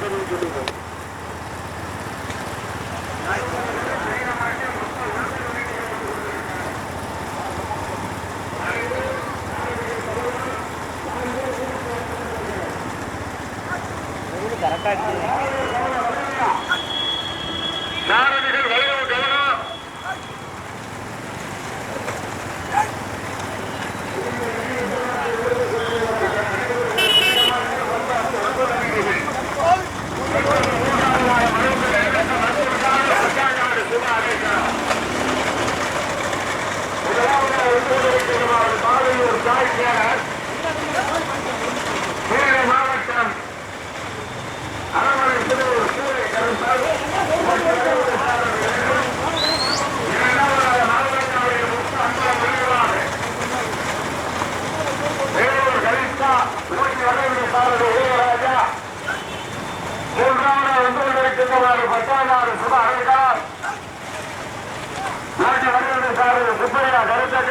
Thank you.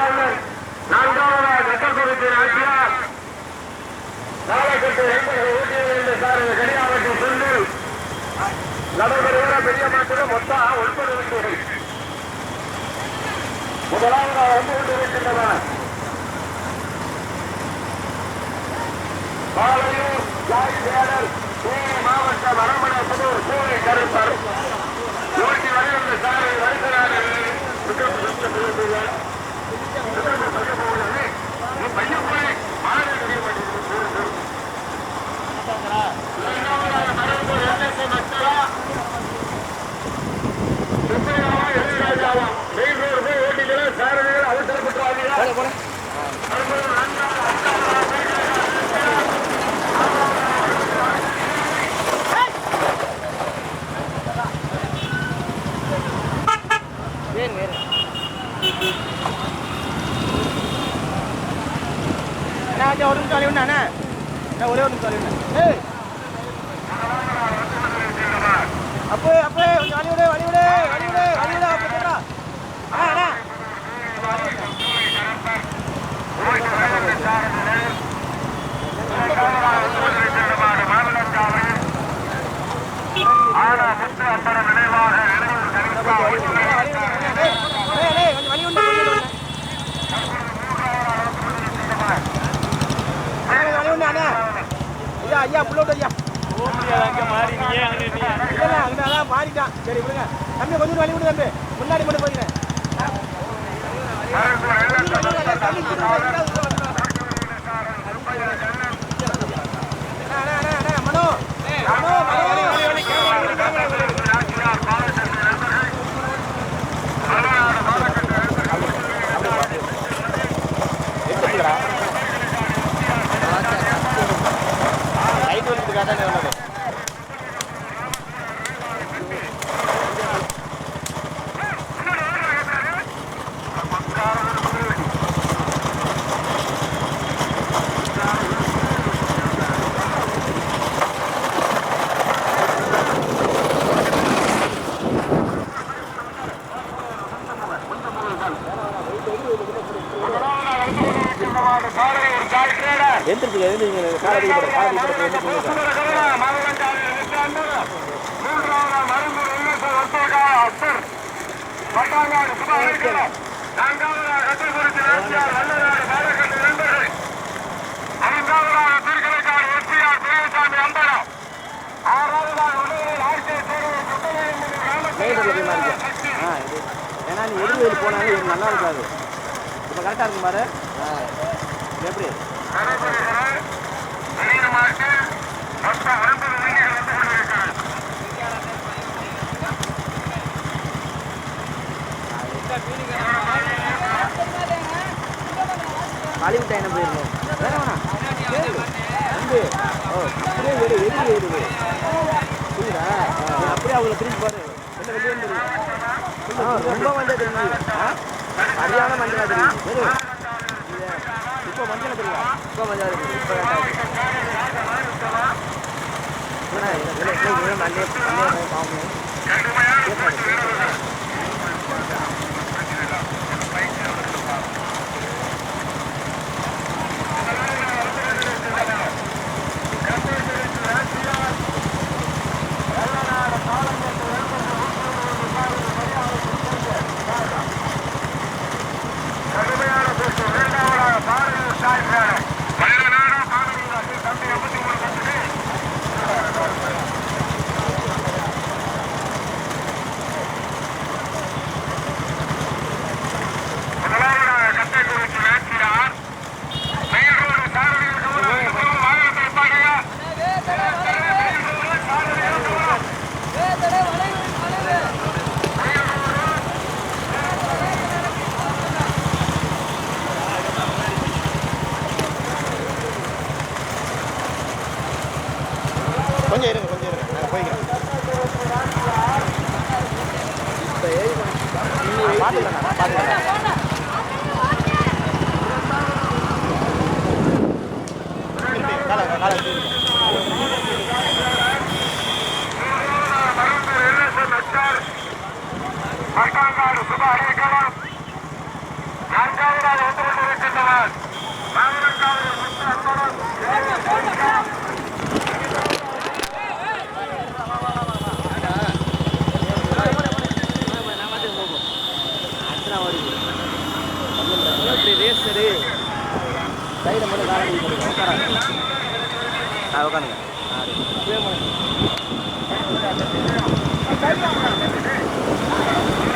கருத்த கல்லன் நான்காவதாக கட்டக்குறிச்சி நாச்சியார் நாளைக்கு எண்பது ஊட்டி வேண்டிய சாரதி கனியாவட்டி சொல்லு நடைபெறுகிற பெரிய மாற்றம் மொத்தம் ஒன்பது வண்டிகள் முதலாவதாக வந்து கொண்டிருக்கின்றனர். பாலையூர் ஜாய் சேடல் தேனி மாவட்டம் அரமணை புதூர் பூனை கருப்பர் நூற்றி வரையுள்ள சாலை வருகிறார்கள் பையன் போய் மாறி வேறு வேறு அண்ணா கொஞ்சம் நான் ஒரே ஒன்று சொல்லிடுறேன். Thank you. ஆ இது ஏன்னா நீ எதிர் வயல் போனாலும் இது நல்லா இருக்காது இப்போ கரெக்டாக இருக்கும் பாரு. ஆ எப்படி? மொத்தம் ஒன்பது டைம் போயிருந்தோம் வேணா. வேணாம் வந்து. ஓ அப்படியே ஏறு எதிரி ஏறுது புரியுதா? அப்படியே அவங்கள திரும்பி பாரு என்ன வெளியே தெரியும் ஆ ரொம்ப மஞ்சள் தெரியுது சரியான மஞ்சள் தெரியும் இப்போ மஞ்சள் தெரியுமா இப்போ மஞ்சள் தெரியுது இப்போ வேண்டாம் மண்டே மண்டே பாவம் நான்காவதாக வந்து கொண்டிருக்கின்றனர் நான்காவது முத்து அன்பரம் ரேஸ் சரி சைடில் மட்டும் காலை உட்காராங்க ஆ உட்காந்துங்க ஓடிடுவேன்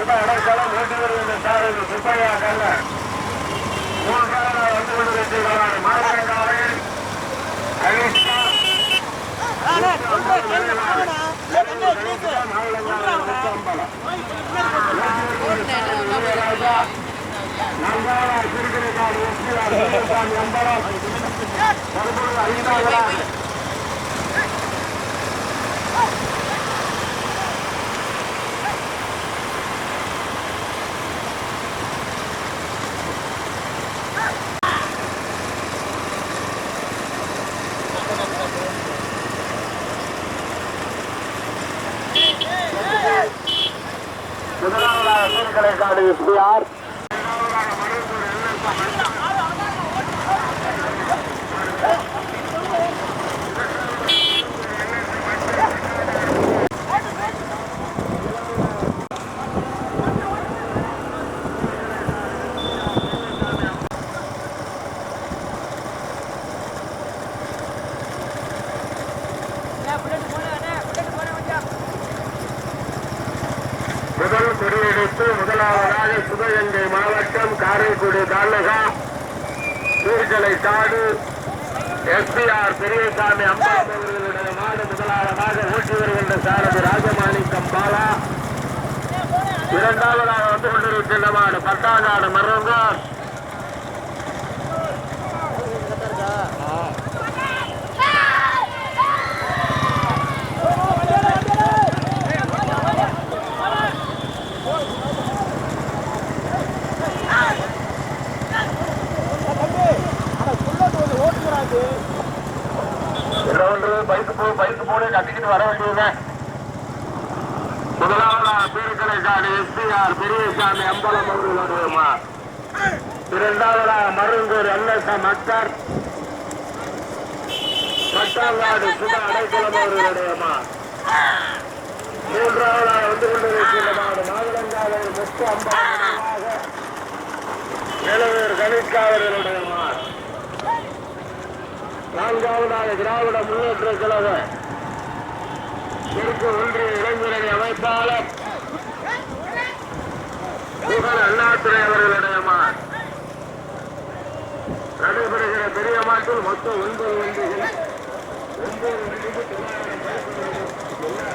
அடைக்கலம் ஓட்டி வருகின்ற சாரதி சுப்பையா கல்ல மூன்றாவதாக வந்து கொண்டிருக்கின்றனர் மாவட்டங்காவையில் சீர்கலை காடு எஸ்பிஆர் முதல் கொடியெடுத்து முதலாவதாக சிவகங்கை மாவட்டம் காரைக்குடி தாலுகா சீர்கலை காடு எஸ்பிஆர் பெரியசாமி அம்பாள் அவர்களுடைய மாடு முதலாவதாக ஊட்டி வருகின்ற சாரதி ராஜமாணிக்கம் பாலா இரண்டாவதாக வந்து கொண்டிருக்கின்ற மாடு பட்டாங்காடு மருங்கூர் ஒன்று பைக்கு போ பைக்கு போட கட்டிக்கிட்டு வர வேண்டியதுதான். முதலாவதாக சீர்கலை எஸ்பிஆர் பெரியசாமி அம்பலம் அவர்களுடைய மாடு இரண்டாவதாக மருங்கூர் எல்எஸ்எம் அக்தர் பட்டாங்காடு சுதா அடைக்கலம் அவர்களுடைய மாடு மூன்றாவதாக வந்து கொண்டிருக்கின்ற மாடு மாதுளங்காவை முத்து அம்பலமாக நிலவேறு கணிஷ்கா அவர்களுடைய நான்காவதாக திராவிட முன்னேற்ற கழக. தெற்கு ஒன்றிய இளைஞரணி அமைப்பாளர் புகழ் அண்ணாதுரை அவர்களுடைய மார் நடைபெறுகிற பெரிய மாட்டில் மொத்தம் ஒன்பது வண்டிகள். ஒன்பது வண்டிக்கு தொள்ளாயிரம் பரிசு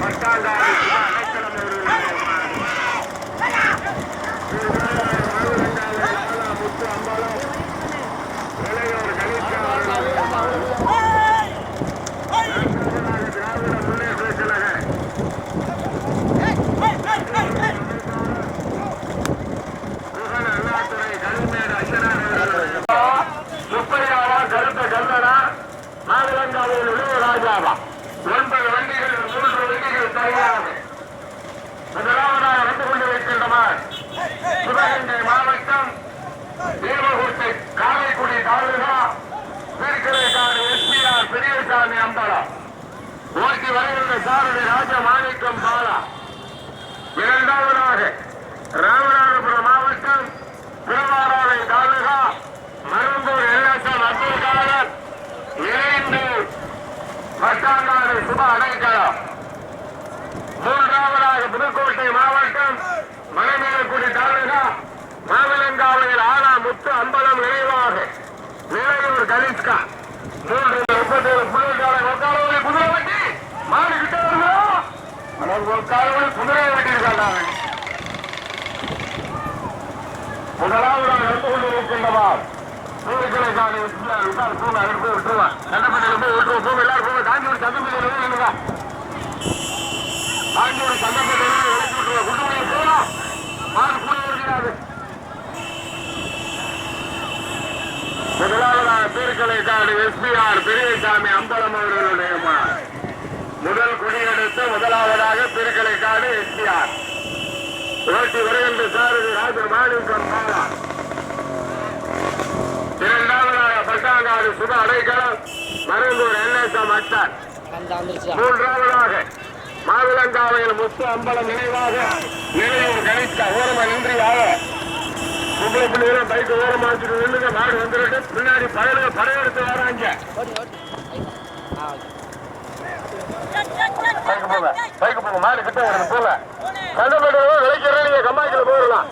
மட்டாண்டாடி அடைக்கலம் அவர்களுடைய மார் முத்து அம்பாலம் இளையோர் கணிஷ்கா அவர்களுடைய மார் திராவிட முன்னேற்ற கழக புகழ் அண்ணாதுரை கருமேடு ஐயனார் அவர்களுடைய முப்பையாவா கருத்த கல்லடா மாவிலங்காவில் உள்ள ராஜாவா ஒன்பது வண்டிகள் மூன்று வண்டிகள் தனியாக முதலாவதாக வந்து கொண்டிருக்கின்றனர் சிவகங்கை மாவட்டம் தேவகோட்டை காரைக்குடி தாலுகா திருக்கரைக்காடு எஸ்பிஆர் பெரியசாமி அம்பலம் ஓட்டி வருகின்ற சாரதி ராஜமாணிக்கம் பாலா இரண்டாவதாக ராமநாதபுரம் மாவட்டம் திருவாராவை தாலுகா மருந்தூர் எல்எஸ்எம் அப்துல் காதர் இணைந்து பட்டாங்காடு சுப அடைக்கலம் மூன்றாவதாக புதுக்கோட்டை மாவட்டம் மலைமேலக்குடி தாலுகா மாவிலங்காவையில் ஆனா முத்து அம்பலம் நினைவாக நிலையூர் கலிஸ்கா மூன்று முப்பத்தி ஏழு புதுக்காலை ஒக்காலவழி குதிரை வண்டி மாடு கிட்ட வருதோ ஒக்காலவழி குதிரை வண்டி இருக்காங்க முதலாவதாக வந்து கொண்டிருக்கின்றவார் சூரியக்கிழமை விட்டுருவான் சட்டப்பட்டியில் போய் விட்டுருவோம். எல்லாரும் பூமி காஞ்சிபுரம் சட்டப்பட்டியில் இல்லைங்க காஞ்சிபுரம் சட்டப்பட்டியில் எழுதி விட்டுருவோம் குடும்பம் போகலாம் மாடு கூட இருக்கிறாரு முதலாவதாக பேர்களை எஸ்பிஆர் பெரியசாமி அம்பலம் அவர்களுடைய மாடு முதல் குடியெடுத்த முதலாவதாக திருக்கலைக்காடு எஸ்பிஆர். ஓட்டி வருகின்ற சாரதி ராஜ மாணிக்கம் பாலா இரண்டாவதாக பட்டாங்காடு சுப அடைக்கலம் மருந்தூர் என்எஸ்எம் அட்டார் மூன்றாவதாக மாவிலங்காவையில் முத்து அம்பலம் நினைவாக நிலையூர் கணித்த ஓரம நின்றியாக உங்களை பிள்ளைகளும் பைக் ஓரமா வச்சுட்டு நின்றுங்க நாடு வந்துருக்கு பின்னாடி பழைய படையெடுத்து வராங்க. பைக்கு போங்க பைக்கு போங்க மாடு கிட்ட வருது போல கண்டப்பட்டு விளைக்கிறேன் நீங்க கம்மாய்க்குள்ள போயிடலாம்.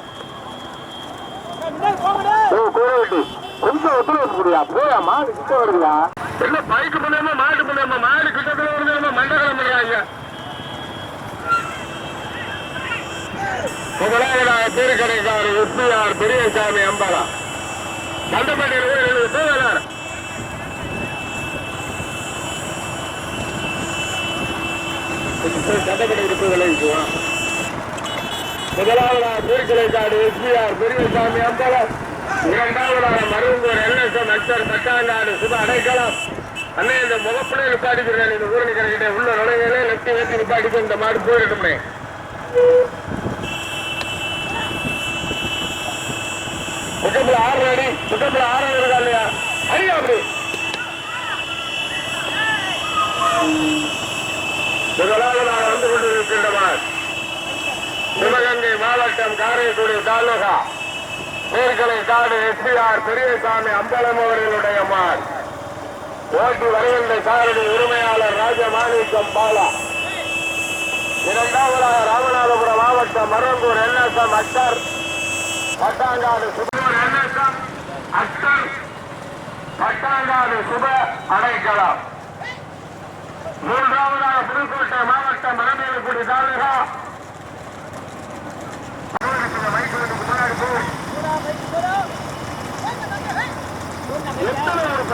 கோரவட்டி கொஞ்சம் ஒத்துழைப்பு முடியா போயா மாடு கிட்ட வருதுயா? என்ன பைக்கு பண்ணாம மாடு பண்ணாம மாடு கிட்டத்துல வருது மண்டலம் பண்றாங்க முதலாவதாக திருக்கடைக்காரு எஸ்பிஆர் பெரியசாமி அம்பலா. கண்டப்பட்டியில் போகலார் சட்டப்படி விளைவிக்குவோம் முதலாவதாக திருக்கலைக்காடு எஸ்பிஆர் பெரியசாமி அம்பலம் இரண்டாவதாக மருங்கூர் எல்எஸ்எம் அக்சர் பட்டாங்காடு சுப அடைக்கலம். அண்ணே இந்த முகப்படை நிப்பாட்டிக்கிறேன். இந்த ஊரணி கரைக்கிட்ட உள்ள நுழைகளே லெப்டி ஏற்றி நிப்பாட்டிட்டு இந்த மாடு போயிடட்டுமே பக்கத்துல ஆறு அடி பக்கத்துல ஆறு அடி இருக்கா இல்லையா? அடியா அப்படி. முதலாவதாக வந்து கொண்டிருக்கின்றவர் சிவகங்கை மாவட்டம் காரைக்குடி தாலுகா. மேற்கலை காடு எஸ்பிஆர் பெரியசாமி அம்பலம் அவர்களுடைய மார் ஓட்டி வருகின்ற சாரதி உரிமையாளர் ராஜமாணிக்கம் பாலா. இரண்டாவதாக ராமநாதபுரம் மாவட்டம் மரங்கூர் என்எஸ்எம் அக்டர் பட்டாங்காடு சுபூர் என்எஸ்எம் பட்டாங்காடு சுப அடைக்கலாம். மூன்றாவதாக புதுக்கோட்டை மாவட்டம் மரமேலக்குடி தாலுகா. எத்தனை ஒரு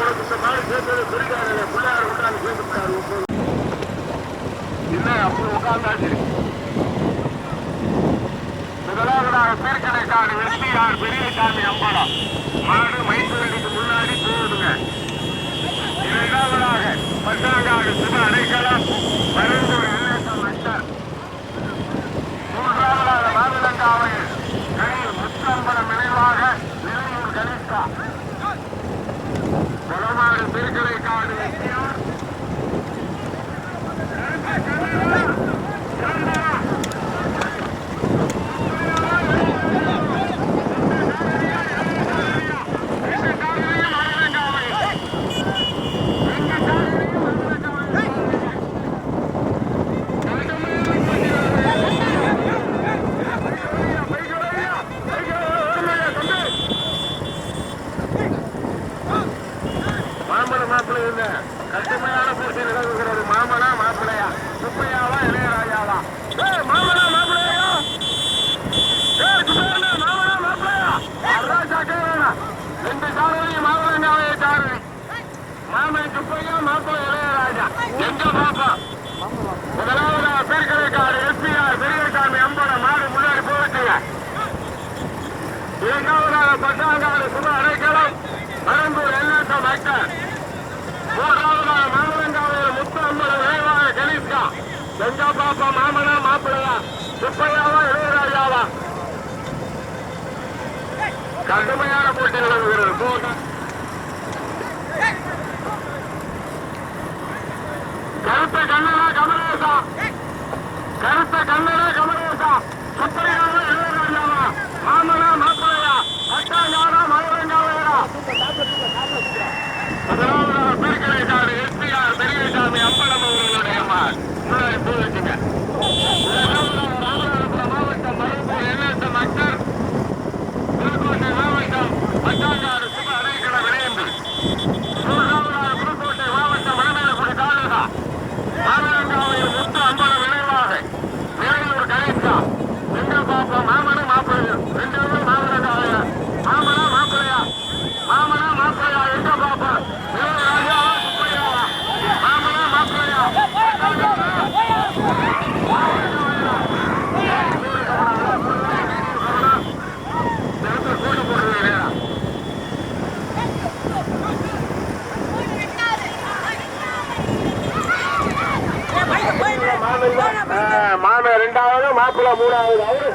உனக்கு இந்த மாதிரி சேர்த்தது பிடிக்காது. பிள்ளையார் என்ன அப்படி உட்கார்ந்தாச்சு? முதலாவதாக பேர்கடைக்காடு வெற்றியார் பெரியசாமி அம்பலம் மாடு மைசூரடிக்கு முன்னாடி போடுங்க இரண்டாவதாக பத்தாங்காடு சிவ அடைக்கலம் பரந்தூர் எல்லேசம் அட்டர் மூன்றாவதாக இருந்த கடுமையான போட்டி நிகழ்வுகிறது மாமனா மாப்பிள்ளையா? சுப்பையாவா இளையராஜாவா? மாமனா மாப்பிள்ளையா? ரெண்டு சாரதி மாமனாவே சாரதி மாமன் சுப்பையா மாப்பிள்ளை இளையராஜா. எங்க பாப்பா? முதலாவது பேர்கடைக்காடு எஸ்பிஆர் பெரியசாமி அம்பட மாடு முன்னாடி போட்டுங்க இரண்டாவதாக பட்டாங்காடு சும அடைக்கலம் பரம்பூர் எல்லாம் மக்கள். மூன்றாவதாக மாமலங்காவையில் முத்து அம்பலம் விரைவாக கணேஷ்கா எங்க பாப்பா மாமனா மாப்பிள்ளையா? சுப்பையாவா இளையராஜாவா? கடுமையான போட்டி நடந்துகிறது போட்டா. கருத்த கண்ணனா கமலேசா. கருத்த கண்ணனா கமலேசா. சுப்பையாவா இளையராஜாவா? மாமனா மாப்பிள்ளையா? அட்டாங்கானா மதுரங்காவையா? முதலாவதாக பெருக்கலை சாடு எஸ்பிஆர் பெரியசாமி அப்பளம் அவர்களுடைய மகன். முன்னாடி பூ வச்சுங்க. இரண்டாவதாக ராமநாதபுரம் மாவட்டம் மருப்பூர் என்எஸ்எம் அக்டர் புதுக்கோட்டை மாவட்டம் பட்டாங்காடு சுப அடைக்கல விளையம்பு மூன்றாவதாக புதுக்கோட்டை மாவட்டம் மணமேலக்குடி தாலுகா மாமலங்காவையில் முத்து அம்பலம் விளைவாக நிறையூர் கணேசா எங்க பாப்பா மாமன மாப்பிள்ளையா ரெண்டு பேரும் மாமலங்காவையா மாமனா மாப்பிள்ளையா மாமனா மாப்பிள்ளையா எங்க பாப்பா இளையராஜாவா சுப்பையாவா மாமனா மாப்பிள்ளையா கூட்டு போடுறது மாமன் ரெண்டாவது மாப்பிள்ள மூணாவது. அவரு